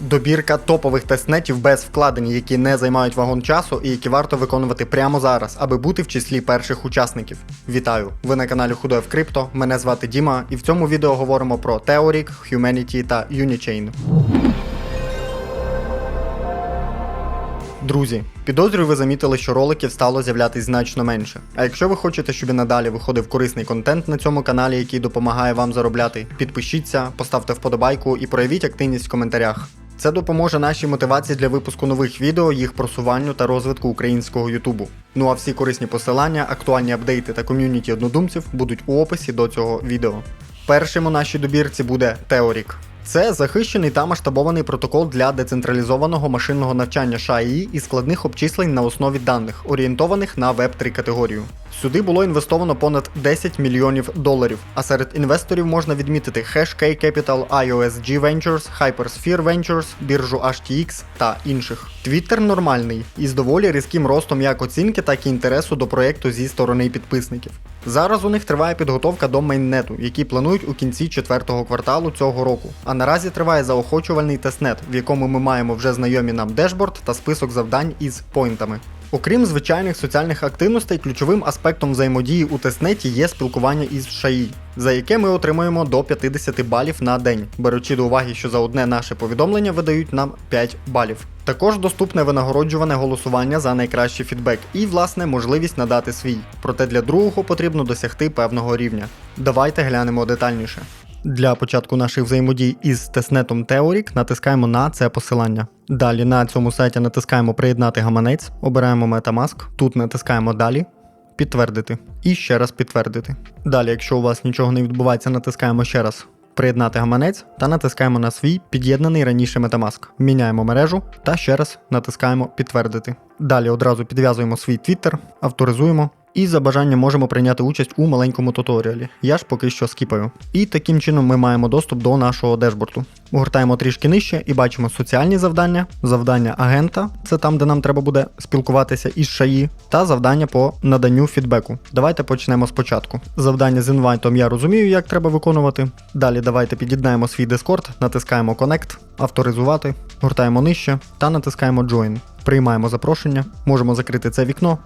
Добірка топових тестнетів без вкладень, які не займають вагон часу і які варто виконувати прямо зараз, аби бути в числі перших учасників. Вітаю! Ви на каналі Худоєв Крипто. Мене звати Діма, і в цьому відео говоримо про Theoric, Humanity та Unichain. Друзі, підозрюю, ви замітили, що роликів стало з'являтись значно менше. А якщо ви хочете, щоб і надалі виходив корисний контент на цьому каналі, який допомагає вам заробляти, підпишіться, поставте вподобайку і проявіть активність в коментарях. Це допоможе нашій мотивації для випуску нових відео, їх просуванню та розвитку українського Ютубу. Ну а всі корисні посилання, актуальні апдейти та ком'юніті однодумців будуть у описі до цього відео. Першим у нашій добірці буде Theoric. Це захищений та масштабований протокол для децентралізованого машинного навчання ШАІ і складних обчислень на основі даних, орієнтованих на Web 3 категорію. Сюди було інвестовано понад 10 мільйонів доларів, а серед інвесторів можна відмітити Hashk Capital, IOSG Ventures, Hypersphere Ventures, біржу HTX та інших. Твіттер нормальний і з доволі різким ростом як оцінки, так і інтересу до проєкту зі сторони підписників. Зараз у них триває підготовка до мейннету, який планують у кінці четвертого кварталу цього року. А наразі триває заохочувальний тестнет, в якому ми маємо вже знайомі нам дешборд та список завдань із поінтами. Окрім звичайних соціальних активностей, ключовим аспектом взаємодії у тестнеті є спілкування із ШАІ, за яке ми отримуємо до 50 балів на день, беручи до уваги, що за одне наше повідомлення видають нам 5 балів. Також доступне винагороджуване голосування за найкращий фідбек і, власне, можливість надати свій. Проте для другого потрібно досягти певного рівня. Давайте глянемо детальніше. Для початку наших взаємодій із тестнетом Theoric натискаємо на це посилання. Далі на цьому сайті натискаємо Приєднати гаманець, обираємо Metamask, тут натискаємо Далі, підтвердити і ще раз підтвердити. Далі, якщо у вас нічого не відбувається, натискаємо ще раз Приєднати гаманець та натискаємо на свій під'єднаний раніше Metamask. Міняємо мережу та ще раз натискаємо Підтвердити. Далі одразу підв'язуємо свій Twitter, авторизуємо. І за бажанням можемо прийняти участь у маленькому туторіалі. Я ж поки що скіпаю. І таким чином ми маємо доступ до нашого дешборту. Гортаємо трішки нижче і бачимо соціальні завдання, завдання агента, це там, де нам треба буде спілкуватися із ШАІ, та завдання по наданню фідбеку. Давайте почнемо спочатку. Завдання з інвайтом я розумію, як треба виконувати. Далі давайте під'єднаємо свій Discord, натискаємо Connect, авторизувати, гортаємо нижче та натискаємо Join. Приймаємо запрошення, можемо закрити це вікно.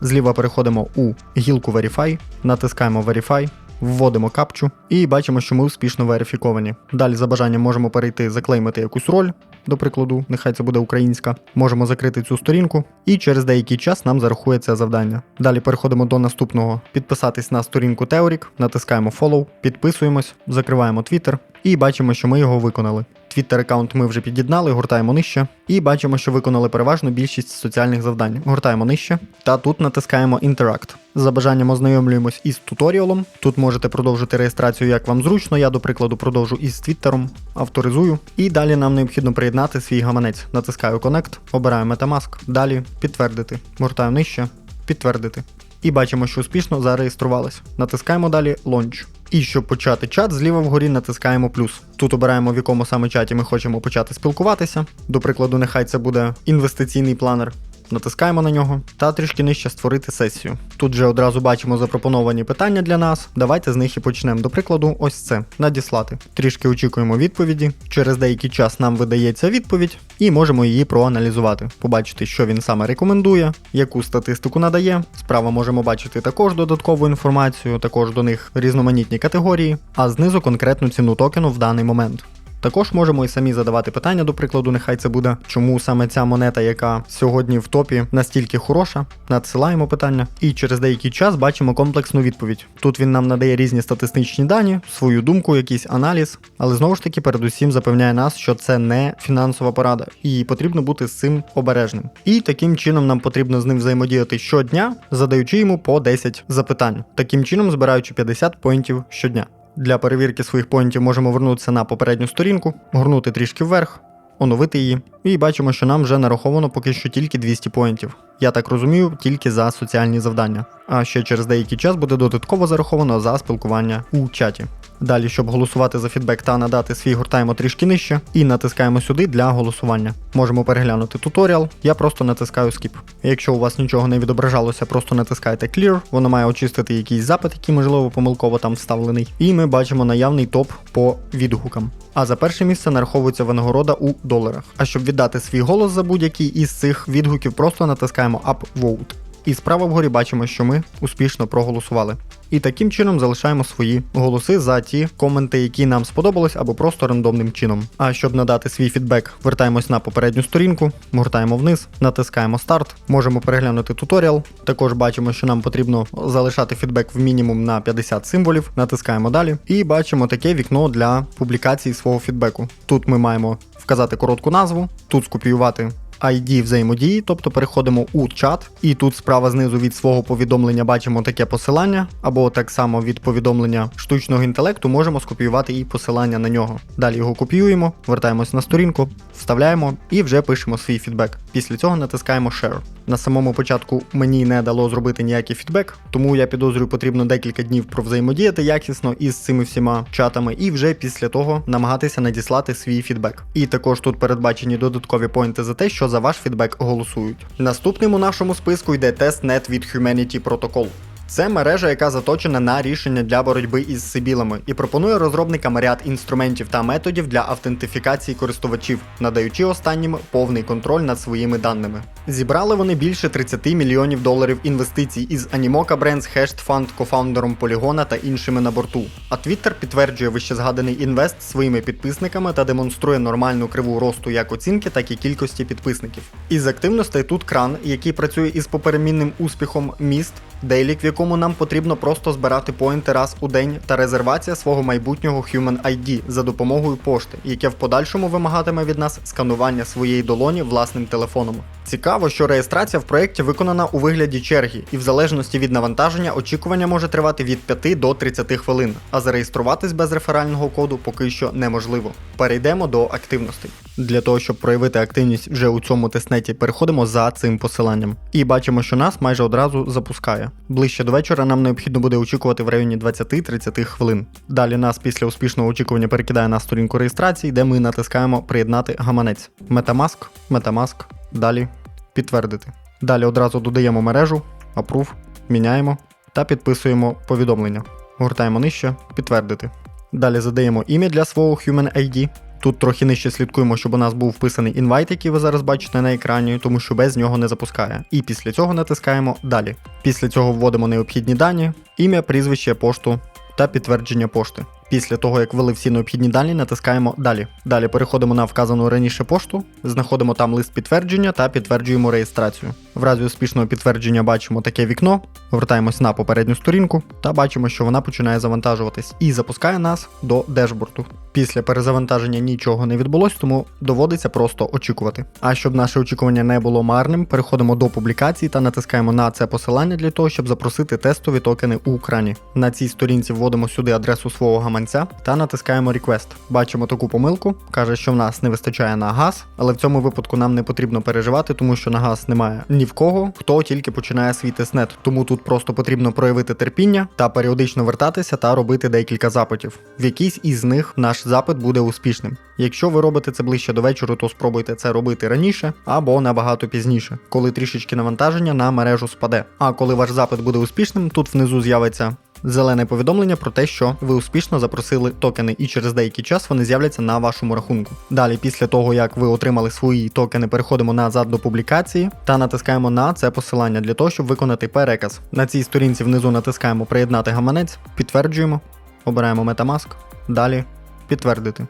Зліва переходимо у гілку Verify, натискаємо Verify, вводимо капчу і бачимо, що ми успішно верифіковані. Далі за бажанням можемо перейти заклеймити якусь роль, до прикладу, нехай це буде українська. Можемо закрити цю сторінку, і через деякий час нам зарахує це завдання. Далі переходимо до наступного: підписатись на сторінку Theoric, натискаємо Follow, підписуємось, закриваємо Twitter і бачимо, що ми його виконали. Твіттер аккаунт ми вже під'єднали, гортаємо нижче. І бачимо, що виконали переважно більшість соціальних завдань. Гортаємо нижче. Та тут натискаємо Interact. За бажанням ознайомлюємось із туторіалом. Тут можете продовжити реєстрацію, як вам зручно. Я, до прикладу, продовжу із Твіттером, авторизую. І далі нам необхідно приєднати свій гаманець. Натискаю Connect, обираю Metamask. Далі підтвердити. Гортаю нижче, підтвердити. І бачимо, що успішно зареєструвались. Натискаємо далі Launch. І щоб почати чат, зліва вгорі натискаємо плюс. Тут обираємо, в якому саме чаті ми хочемо почати спілкуватися. До прикладу, нехай це буде інвестиційний планер. Натискаємо на нього та трішки нижче створити сесію. Тут же одразу бачимо запропоновані питання для нас. Давайте з них і почнемо. До прикладу, ось це надіслати. Трішки очікуємо відповіді. Через деякий час нам видається відповідь, і можемо її проаналізувати, побачити, що він саме рекомендує, яку статистику надає. Справа можемо бачити також додаткову інформацію, також до них різноманітні категорії, а знизу конкретну ціну токену в даний момент. Також можемо і самі задавати питання, до прикладу, нехай це буде, чому саме ця монета, яка сьогодні в топі, настільки хороша. Надсилаємо питання, і через деякий час бачимо комплексну відповідь. Тут він нам надає різні статистичні дані, свою думку, якийсь аналіз, але знову ж таки, передусім запевняє нас, що це не фінансова порада, і потрібно бути з цим обережним. І таким чином нам потрібно з ним взаємодіяти щодня, задаючи йому по 10 запитань, таким чином збираючи 50 поінтів щодня. Для перевірки своїх поінтів можемо вернутися на попередню сторінку, горнути трішки вверх, оновити її І бачимо, що нам вже нараховано поки що тільки 200 поінтів. Я так розумію, тільки за соціальні завдання. А ще через деякий час буде додатково зараховано за спілкування у чаті. Далі, щоб голосувати за фідбек та надати свій гуртаємо трішки нижче, і натискаємо сюди для голосування. Можемо переглянути туторіал, я просто натискаю Skip. Якщо у вас нічого не відображалося, просто натискайте Clear, воно має очистити якийсь запит, який можливо помилково там вставлений. І ми бачимо наявний топ по відгукам. А за перше місце нараховується винагорода у доларах. А щоб віддати свій голос за будь-який із цих відгуків, просто натискаємо Upvote. І справа вгорі бачимо, що ми успішно проголосували. І таким чином залишаємо свої голоси за ті коменти, які нам сподобались, або просто рандомним чином. А щоб надати свій фідбек, вертаємось на попередню сторінку, гортаємо вниз, натискаємо старт, можемо переглянути туторіал. Також бачимо, що нам потрібно залишати фідбек в мінімум на 50 символів, натискаємо далі. І бачимо таке вікно для публікації свого фідбеку. Тут ми маємо вказати коротку назву, тут скопіювати ID взаємодії, тобто переходимо у чат, і тут справа знизу від свого повідомлення бачимо таке посилання, або так само від повідомлення штучного інтелекту можемо скопіювати і посилання на нього. Далі його копіюємо, вертаємось на сторінку, вставляємо і вже пишемо свій фідбек. Після цього натискаємо Share. На самому початку мені не дало зробити ніякий фідбек, тому я підозрюю, потрібно декілька днів провзаємодіяти якісно із цими всіма чатами, і вже після того намагатися надіслати свій фідбек. І також тут передбачені додаткові поінти за те, що за ваш фідбек голосують. Наступним у нашому списку йде тестнет від Humanity Protocol. Це мережа, яка заточена на рішення для боротьби із сибілами і пропонує розробникам ряд інструментів та методів для автентифікації користувачів, надаючи останнім повний контроль над своїми даними. Зібрали вони більше 30 мільйонів доларів інвестицій із Animoca Brands Hashed Fund, кофаундером Полігона та іншими на борту. А Twitter підтверджує вищезгаданий інвест своїми підписниками та демонструє нормальну криву росту як оцінки, так і кількості підписників. Із активностей тут кран, який працює із поперемінним успіхом міст, дейлік, в якому нам потрібно просто збирати поінти раз у день, та резервація свого майбутнього Human ID за допомогою пошти, яке в подальшому вимагатиме від нас сканування своєї долоні власним телефоном. Цікаво, що реєстрація в проєкті виконана у вигляді черги, і в залежності від навантаження очікування може тривати від 5 до 30 хвилин, а зареєструватись без реферального коду поки що неможливо. Перейдемо до активностей. Для того, щоб проявити активність вже у цьому тестнеті, переходимо за цим посиланням. І бачимо, що нас майже одразу запускає. Ближче до вечора нам необхідно буде очікувати в районі 20-30 хвилин. Далі нас після успішного очікування перекидає на сторінку реєстрації, де ми натискаємо приєднати гаманець. Metamask, Metamask, далі підтвердити. Далі одразу додаємо мережу, approve, міняємо та підписуємо повідомлення. Гуртаємо нижче, підтвердити. Далі задаємо ім'я для свого Human ID. Тут трохи нижче слідкуємо, щоб у нас був вписаний інвайт, який ви зараз бачите на екрані, тому що без нього не запускає. І після цього натискаємо Далі. Після цього вводимо необхідні дані, ім'я, прізвище, пошту та підтвердження пошти. Після того, як ввели всі необхідні дані, натискаємо Далі. Далі переходимо на вказану раніше пошту, знаходимо там лист підтвердження та підтверджуємо реєстрацію. В разі успішного підтвердження бачимо таке вікно, вертаємось на попередню сторінку та бачимо, що вона починає завантажуватись і запускає нас до дешборту. Після перезавантаження нічого не відбулось, тому доводиться просто очікувати. А щоб наше очікування не було марним, переходимо до публікації та натискаємо на це посилання для того, щоб запросити тестові токени у крані. На цій сторінці вводимо сюди адресу свого гаманця та натискаємо Request. Бачимо таку помилку, каже, що в нас не вистачає на газ, але в цьому випадку нам не потрібно переживати, тому що на газ немає ні в кого, хто тільки починає свій тестнет. Тому тут просто потрібно проявити терпіння та періодично вертатися та робити декілька запитів. В якийсь із них наш запит буде успішним. Якщо ви робите це ближче до вечора, то спробуйте це робити раніше або набагато пізніше, коли трішечки навантаження на мережу спаде. А коли ваш запит буде успішним, тут внизу з'явиться зелене повідомлення про те, що ви успішно запросили токени, і через деякий час вони з'являться на вашому рахунку. Далі, після того як ви отримали свої токени, переходимо назад до публікації та натискаємо на це посилання для того, щоб виконати переказ. На цій сторінці внизу натискаємо Приєднати гаманець, підтверджуємо, обираємо Metamask, далі підтвердити.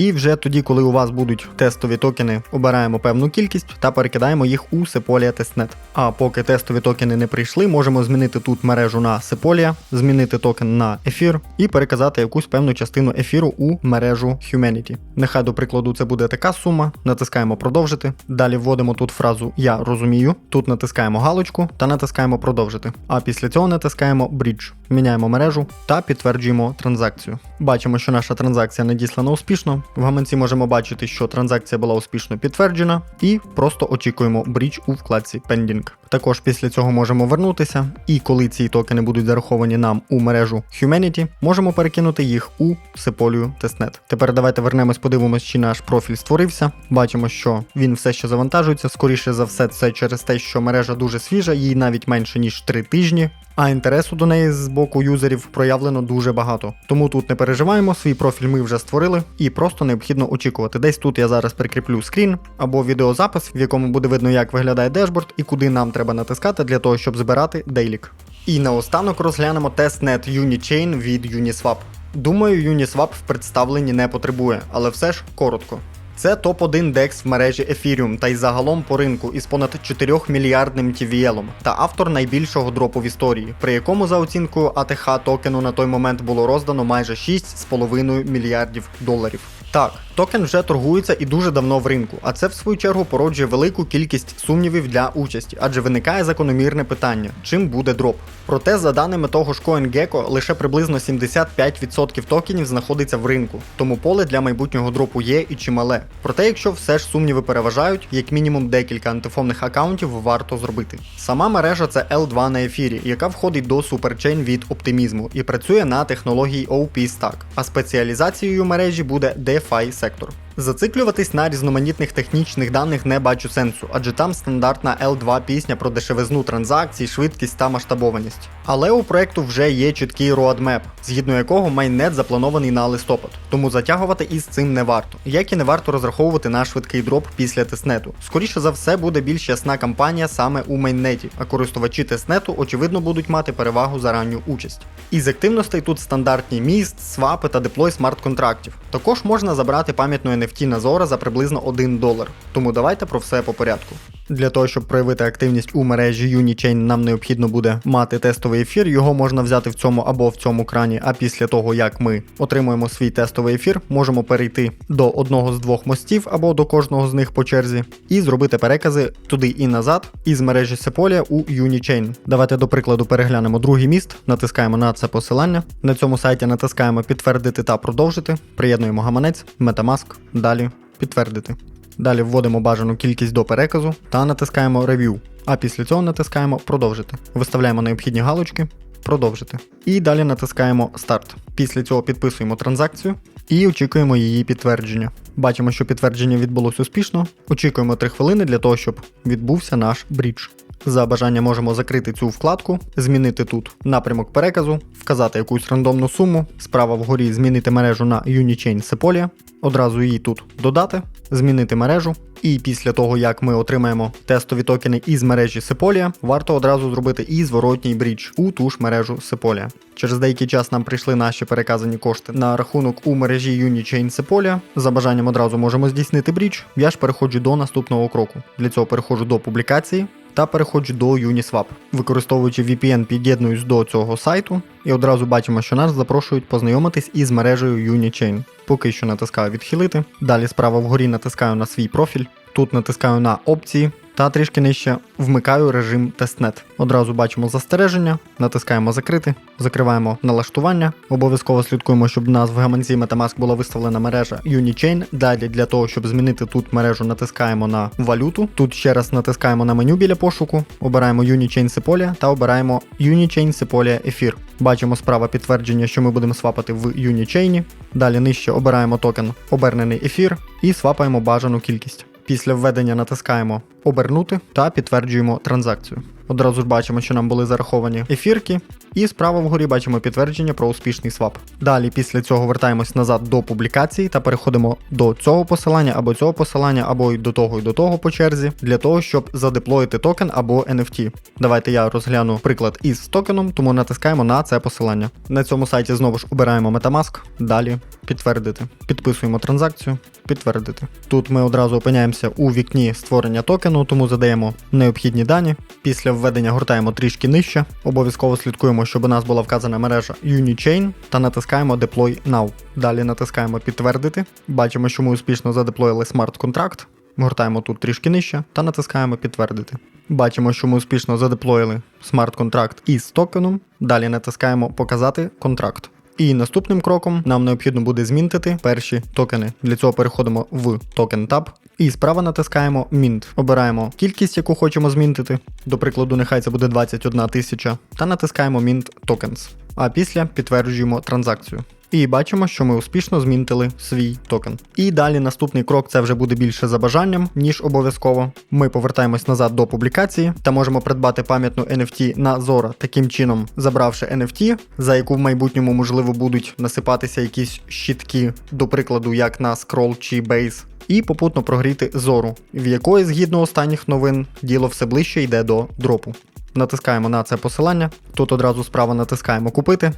І вже тоді, коли у вас будуть тестові токени, обираємо певну кількість та перекидаємо їх у Sepolia Testnet. А поки тестові токени не прийшли, можемо змінити тут мережу на Sepolia, змінити токен на ефір і переказати якусь певну частину ефіру у мережу Humanity. Нехай до прикладу це буде така сума, натискаємо продовжити. Далі вводимо тут фразу Я розумію. Тут натискаємо галочку та натискаємо продовжити. А після цього натискаємо Bridge. Міняємо мережу та підтверджуємо транзакцію. Бачимо, що наша транзакція надіслана успішно. В гаманці можемо бачити, що транзакція була успішно підтверджена, і просто очікуємо бріч у вкладці Pending. Також після цього можемо вернутися, і коли ці токени будуть зараховані нам у мережу Humanity, можемо перекинути їх у Sepolio Testnet. Тепер давайте вернемось, подивимось, чи наш профіль створився. Бачимо, що він все ще завантажується. Скоріше за все, це через те, що мережа дуже свіжа, їй навіть менше ніж 3 тижні. А інтересу до неї з боку юзерів проявлено дуже багато. Тому тут не переживаємо, свій профіль ми вже створили, і просто необхідно очікувати. Десь тут я зараз прикріплю скрін або відеозапис, в якому буде видно, як виглядає дешборд і куди нам треба натискати для того, щоб збирати дейлік. І наостанок розглянемо тестнет Unichain від Uniswap. Думаю, Uniswap в представленні не потребує, але все ж коротко. Це топ-1 DEX в мережі Ethereum та й загалом по ринку із понад 4 мільярдним TVL та автор найбільшого дропу в історії, при якому за оцінкою ATH токену на той момент було роздано майже 6,5 мільярдів доларів. Так, токен вже торгується і дуже давно в ринку, а це в свою чергу породжує велику кількість сумнівів для участі, адже виникає закономірне питання, чим буде дроп. Проте, за даними того ж CoinGecko, лише приблизно 75% токенів знаходиться в ринку, тому поле для майбутнього дропу є і чимале. Проте, якщо все ж сумніви переважають, як мінімум декілька антифонних аккаунтів варто зробити. Сама мережа це L2 на ефірі, яка входить до суперчейн від оптимізму і працює на технології OP Stack, а спеціалізацією мережі буде DeFi сектор. Зациклюватись на різноманітних технічних даних не бачу сенсу, адже там стандартна L2 пісня про дешевизну транзакцій, швидкість та масштабованість. Але у проекту вже є чіткий roadmap, згідно якого майнет запланований на листопад, тому затягувати із цим не варто, як і не варто розраховувати на швидкий дроп після тестнету. Скоріше за все буде більш ясна кампанія саме у майннеті, а користувачі тестнету очевидно будуть мати перевагу за ранню участь. Із активностей тут стандартні міст, свапи та деплой смарт-контрактів. Також можна забрати пам'ятну NFT на Zora за приблизно 1 долар. Тому давайте про все по порядку. Для того, щоб проявити активність у мережі Unichain, нам необхідно буде мати тестовий ефір. Його можна взяти в цьому або в цьому крані. А після того, як ми отримуємо свій тестовий ефір, можемо перейти до одного з двох мостів або до кожного з них по черзі, і зробити перекази туди і назад із мережі Sepolia у Unichain. Давайте до прикладу переглянемо другий міст, натискаємо на це посилання. На цьому сайті натискаємо підтвердити та продовжити. Приєднуємо гаманець, Metamask, далі підтвердити. Далі вводимо бажану кількість до переказу та натискаємо Review. А після цього натискаємо Продовжити. Виставляємо необхідні галочки, продовжити. І далі натискаємо Старт. Після цього підписуємо транзакцію і очікуємо її підтвердження. Бачимо, що підтвердження відбулося успішно. Очікуємо 3 хвилини для того, щоб відбувся наш брідж. За бажання можемо закрити цю вкладку, змінити тут напрямок переказу, вказати якусь рандомну суму, справа вгорі змінити мережу на Unichain Sepolia, одразу її тут додати, змінити мережу. І після того, як ми отримаємо тестові токени із мережі Sepolia, варто одразу зробити і зворотній брідж у ту ж мережу Sepolia. Через деякий час нам прийшли наші переказані кошти на рахунок у мережі Unichain Sepolia. За бажанням одразу можемо здійснити брідж. Я ж переходжу до наступного кроку. Для цього переходжу до публікації та переходжу до Uniswap. Використовуючи VPN, під'єднуюсь до цього сайту і одразу бачимо, що нас запрошують познайомитись із мережею Unichain. Поки що натискаю відхилити. Далі справа вгорі натискаю на свій профіль. Тут натискаю на опції та трішки нижче вмикаю режим тестнет. Одразу бачимо застереження, натискаємо закрити, закриваємо налаштування. Обов'язково слідкуємо, щоб в нас в гаманці Metamask була виставлена мережа Unichain. Далі для того, щоб змінити тут мережу, натискаємо на валюту. Тут ще раз натискаємо на меню біля пошуку, обираємо Unichain Sepolia та обираємо Unichain Sepolia Ефір. Бачимо справа підтвердження, що ми будемо свапати в Unichain. Далі нижче обираємо токен обернений ефір і свапаємо бажану кількість. Після введення натискаємо Обернути та підтверджуємо транзакцію. Одразу ж бачимо, що нам були зараховані ефірки, і справа вгорі бачимо підтвердження про успішний свап. Далі після цього вертаємось назад до публікації та переходимо до цього посилання або цього посилання, або й до того і до того по черзі, для того, щоб задеплоїти токен або NFT. Давайте я розгляну приклад із токеном, тому натискаємо на це посилання. На цьому сайті знову ж обираємо Metamask, далі підтвердити. Підписуємо транзакцію, підтвердити. Тут ми одразу опиняємося у вікні створення токену, тому задаємо необхідні дані. Після введення гортаємо трішки нижче. Обов'язково слідкуємо, щоб у нас була вказана мережа Unichain та натискаємо Deploy Now. Далі натискаємо підтвердити. Бачимо, що ми успішно задеплоїли смарт-контракт. Гортаємо тут трішки нижче та натискаємо підтвердити. Бачимо, що ми успішно задеплоїли смарт-контракт із токеном. Далі натискаємо Показати контракт. І наступним кроком нам необхідно буде змінтити перші токени. Для цього переходимо в токен Tab і справа натискаємо Mint. Обираємо кількість, яку хочемо змінтити. До прикладу, нехай це буде 21 тисяча, та натискаємо Mint Tokens. А після підтверджуємо транзакцію. І бачимо, що ми успішно змінтили свій токен. І далі наступний крок це вже буде більше за бажанням, ніж обов'язково. Ми повертаємось назад до публікації та можемо придбати пам'ятну NFT на Zora, таким чином забравши NFT, за яку в майбутньому можливо будуть насипатися якісь щитки, до прикладу, як на Scroll чи Base. І попутно прогріти зору, в якої, згідно останніх новин, діло все ближче йде до дропу. Натискаємо на це посилання. Тут одразу справа натискаємо купити.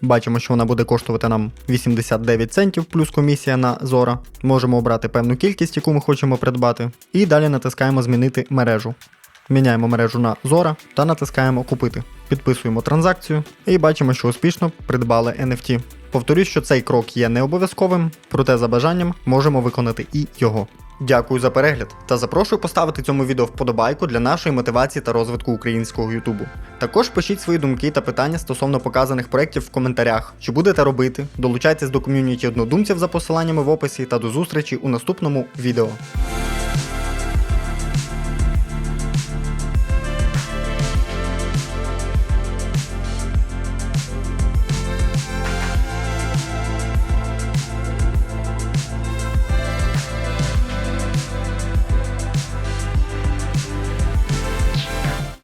Бачимо, що вона буде коштувати нам 89 центів плюс комісія на Zora. Можемо обрати певну кількість, яку ми хочемо придбати. І далі натискаємо змінити мережу. Міняємо мережу на Zora та натискаємо купити. Підписуємо транзакцію і бачимо, що успішно придбали NFT. Повторюсь, що цей крок є не обов'язковим, проте за бажанням можемо виконати і його. Дякую за перегляд та запрошую поставити цьому відео вподобайку для нашої мотивації та розвитку українського Ютубу. Також пишіть свої думки та питання стосовно показаних проєктів в коментарях, що будете робити, долучайтесь до ком'юніті однодумців за посиланнями в описі та до зустрічі у наступному відео.